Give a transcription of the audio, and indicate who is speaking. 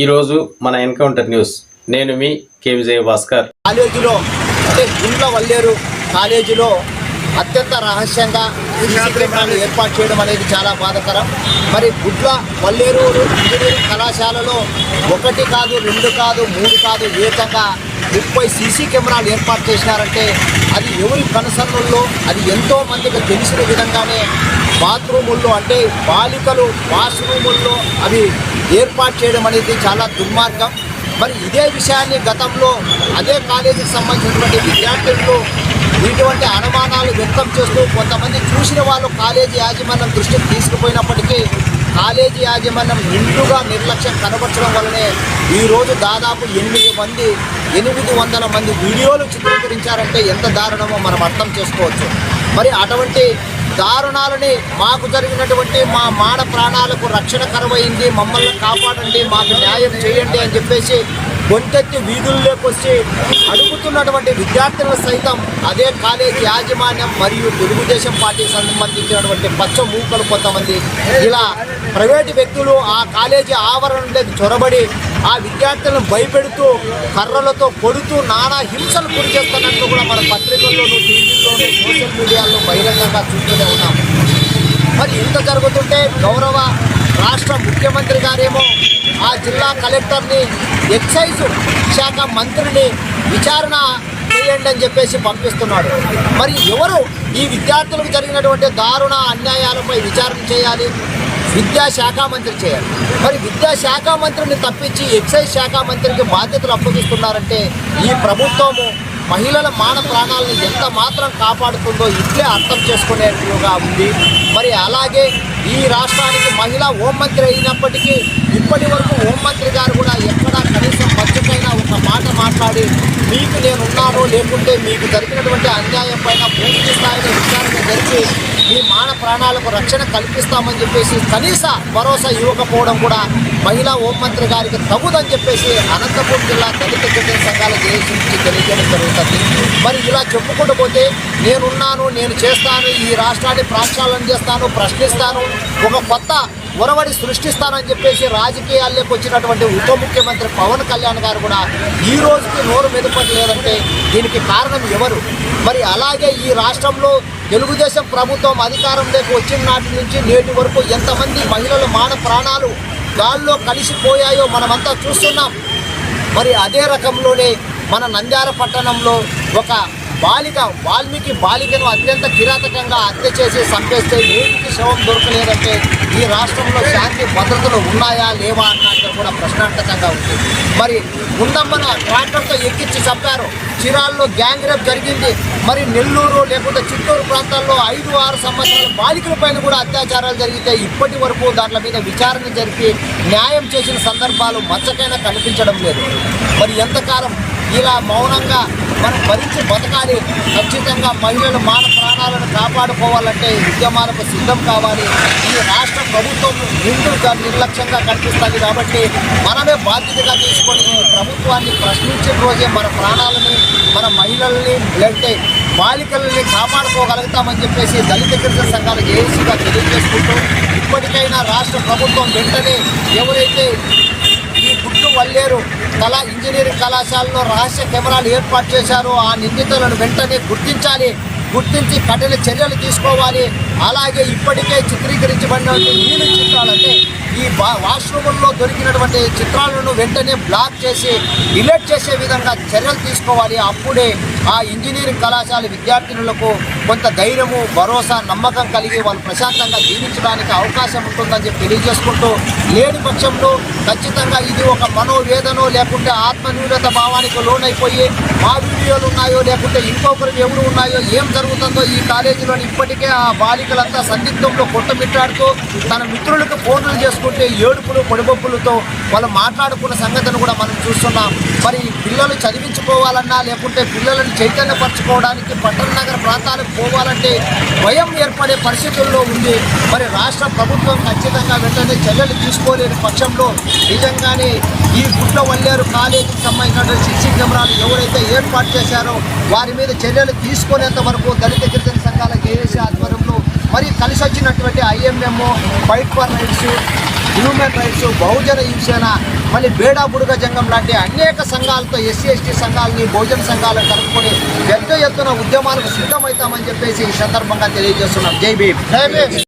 Speaker 1: ఈరోజు మన encounter news. నేను మీ కే విజయ భాస్కర్.
Speaker 2: కాలేజీలో అంటే ఇంట్లో వల్లేరు. కాలేజీలో అత్యంత రహస్యంగా సీసీ ఏర్పాటు చేయడం అనేది చాలా బాధకరం. మరి గుడ్ల వల్లేరు ఇంజనీరింగ్ కళాశాలలో ఒకటి కాదు రెండు కాదు మూడు కాదు ఏకంగా ముప్పై సీసీ కెమెరాలు ఏర్పాటు చేసినారంటే అది ఎవరి కనసన్నుల్లో అది ఎంతో మందికి తెలిసిన విధంగానే బాత్రూముల్లో అంటే బాలికలు వాష్రూముల్లో అవి ఏర్పాటు చేయడం అనేది చాలా దుర్మార్గం. మరి ఇదే విషయాన్ని గతంలో అదే కాలేజీకి సంబంధించినటువంటి విద్యార్థులు ఇటువంటి అనుమానాలు వ్యక్తం చేస్తూ కొంతమంది చూసిన వాళ్ళు కాలేజీ యాజమాన్యం దృష్టికి తీసుకుపోయినప్పటికీ కాలేజీ యాజమాన్యం నిండుగా నిర్లక్ష్యం కనబరచడం వల్లనే ఈరోజు దాదాపు ఎనిమిది మంది ఎనిమిది వందల మంది వీడియోలు చిత్రీకరించారంటే ఎంత దారుణమో మనం అర్థం చేసుకోవచ్చు. మరి అటువంటి దారుణాలని మాకు జరిగినటువంటి మా మాన ప్రాణాలకు రక్షణ కరువైంది మమ్మల్ని కాపాడండి మాకు న్యాయం చేయండి అని చెప్పేసి గొంతెత్తి వీధుల్లోకి వచ్చి అడుగుతున్నటువంటి విద్యార్థులను సైతం అదే కాలేజీ యాజమాన్యం మరియు తెలుగుదేశం పార్టీకి సంబంధించినటువంటి పచ్చ మూకలు కొంతమంది ఇలా ప్రైవేటు వ్యక్తులు ఆ కాలేజీ ఆవరణలోకి చొరబడి ఆ విద్యార్థులను భయపెడుతూ కర్రలతో కొడుతూ నానా హింసలు గురి చేస్తున్నట్టు కూడా మన పత్రికల్లోనూ టీవీల్లోనూ సోషల్ మీడియాలో బహిరంగంగా చూస్తూనే ఉన్నాం. మరి ఇంత జరుగుతుంటే గౌరవ రాష్ట్ర ముఖ్యమంత్రి గారేమో ఆ జిల్లా కలెక్టర్ని ఎక్సైజ్ శాఖ మంత్రిని విచారణ చేయండి అని చెప్పేసి పంపిస్తున్నాడు మరి ఎవరు ఈ విద్యార్థులకు జరిగినటువంటి దారుణ అన్యాయాలపై విచారణ చేయాలి? విద్యాశాఖ మంత్రి చేయాలి. మరి విద్యాశాఖ మంత్రిని తప్పించి ఎక్సైజ్ శాఖ మంత్రికి బాధ్యతలు అప్పగిస్తున్నారంటే ఈ ప్రభుత్వము మహిళల మాన ప్రాణాలను ఎంత మాత్రం కాపాడుతుందో ఇట్లే అర్థం చేసుకునేట్టుగా ఉంది. మరి అలాగే ఈ రాష్ట్రానికి మహిళా హోంమంత్రి అయినప్పటికీ ఇప్పటి వరకు హోంమంత్రి గారు కూడా ఎక్కడా కనీసం మధ్యకైనా ఒక మాట మాట్లాడి మీకు నేనున్నాను లేకుంటే మీకు జరిగినటువంటి అన్యాయం పైన పూర్తి స్థాయిలో విచారణ జరిపి మీ మాన ప్రాణాలకు రక్షణ కల్పిస్తామని చెప్పేసి కనీస భరోసా ఇవ్వకపోవడం కూడా మహిళా హోంమంత్రి గారికి తగుదని చెప్పేసి అనంతపురం జిల్లా దళిత గిరిజన సంఘాల జేఏసీ నుంచి తెలియజేయడం జరుగుతుంది. మరి ఇలా చెప్పుకుంటూ పోతే నేనున్నాను నేను చేస్తాను ఈ రాష్ట్రాన్ని ప్రాక్షాళన చేస్తాను ప్రశ్నిస్తాను ఒక కొత్త ఒరవడి సృష్టిస్తానని చెప్పేసి రాజకీయాల్లోకి వచ్చినటువంటి ఉప ముఖ్యమంత్రి పవన్ కళ్యాణ్ గారు కూడా ఈ రోజుకి నోరు మెదపట్లేదంటే దీనికి కారణం ఎవరు? మరి అలాగే ఈ రాష్ట్రంలో తెలుగుదేశం ప్రభుత్వం అధికారంలోకి వచ్చిన నాటి నుంచి నేటి వరకు ఎంతమంది మహిళల మాన ప్రాణాలు గాల్లో కలిసిపోయాయో మనమంతా చూస్తున్నాం. మరి అదే రకంలోనే మన నంద్యాల పట్టణంలో ఒక బాలిక వాల్మీకి బాలికను అత్యంత కిరాతకంగా హత్య చేసి చంపేస్తే నేటికి శవం దొరకలేదంటే ఈ రాష్ట్రంలో శాంతి భద్రతలు ఉన్నాయా లేవా అన్నట్టు కూడా ప్రశ్నార్థకంగా ఉంది. మరి ముందమ్మన ట్రాక్టర్తో ఎక్కించి చంపారు. చిరాల్లో గ్యాంగ్ రేప్ జరిగింది. మరి నెల్లూరు లేకపోతే చిత్తూరు ప్రాంతాల్లో ఐదు ఆరు సంవత్సరాల బాలికలపైన కూడా అత్యాచారాలు జరిగితే ఇప్పటి వరకు దాంట్ల మీద విచారణ జరిపి న్యాయం చేసిన సందర్భాలు మచ్చకైనా కనిపించడం లేదు. మరి ఎంతకాలం ఇలా మౌనంగా మనం భరించి బతకాలి. ఖచ్చితంగా మహిళలు మాన ప్రాణాలను కాపాడుకోవాలంటే ఉద్యమాలకు సిద్ధం కావాలి. ఈ రాష్ట్ర ప్రభుత్వం నిండుగా నిర్లక్ష్యంగా కనిపిస్తుంది కాబట్టి మనమే బాధ్యతగా తీసుకొని ప్రభుత్వాన్ని ప్రశ్నించిన రోజే మన ప్రాణాలని మన మహిళల్ని లేదంటే బాలికలని కాపాడుకోగలుగుతామని చెప్పేసి దళిత గిరిజన సంఘాలు ఏసీగా తెలియజేసుకుంటూ ఇప్పటికైనా రాష్ట్ర ప్రభుత్వం వెంటనే ఎవరైతే గుట్టు గుడ్డు వల్లేరు కళా ఇంజనీరింగ్ కళాశాలలో రహస్య కెమెరాలు ఏర్పాటు చేశారు. ఆ నిందితులను వెంటనే గుర్తించాలి. గుర్తించి కఠిన చర్యలు తీసుకోవాలి. అలాగే ఇప్పటికే చిత్రీకరించబడినటువంటి నీళ్ళు చిత్రాలంటే ఈ వా వాష్రూముల్లో దొరికినటువంటి చిత్రాలను వెంటనే బ్లాక్ చేసి డిలీట్ చేసే విధంగా చర్యలు తీసుకోవాలి. అప్పుడే ఆ ఇంజనీరింగ్ కళాశాల విద్యార్థినులకు కొంత ధైర్యము భరోసా నమ్మకం కలిగి వాళ్ళు ప్రశాంతంగా జీవించడానికి అవకాశం ఉంటుందని చెప్పి తెలియజేసుకుంటూ లేని పక్షంలో ఖచ్చితంగా ఇది ఒక మనోవేదనో లేకుంటే ఆత్మన్యూనత భావానికి లోనైపోయి మా వీడియోలు ఉన్నాయో లేకుంటే ఇంకొకరు ఎవరు ఉన్నాయో ఏం జరుగుతుందో ఈ కాలేజీలో ఇప్పటికే ఆ బాలికలంతా సందిగ్ధంలో కొట్టమిట్టాడుతూ తన మిత్రులకు ఫోన్లు చేసుకుంటే ఏడుపులు పొడిబొప్పులతో వాళ్ళు మాట్లాడుకున్న సంగతిని కూడా మనం చూస్తున్నాం. మరి పిల్లలు పోవాలన్నా లేకుంటే పిల్లలను చైతన్యపరచుకోవడానికి పట్టణ నగర ప్రాంతాలకు పోవాలంటే భయం ఏర్పడే పరిస్థితుల్లో ఉంది. మరి రాష్ట్ర ప్రభుత్వం ఖచ్చితంగా వెంటనే చర్యలు తీసుకోలేని పక్షంలో నిజంగానే ఈ గుట్ల వల్లేరు కాలేజీకి సంబంధించిన సీసీ కెమెరాలు ఎవరైతే ఏర్పాటు చేశారో వారి మీద చర్యలు తీసుకునేంత వరకు దళిత గిరిజన సంఘాల జేఏసీ ఆధ్వర్యంలో మరి కలిసి వచ్చినటువంటి IMM fight for rights human rights బహుజన హింసేన మళ్ళీ బేడా బుడుగ జంగం లాంటి అనేక సంఘాలతో ఎస్సీ ఎస్టీ సంఘాలని బహుజన సంఘాలను కలుపుకొని పెద్ద ఎత్తున ఉద్యమాలకు సిద్ధమవుతామని చెప్పేసి ఈ సందర్భంగా తెలియజేస్తున్నాం. జై భీమ్. జై భీమ్.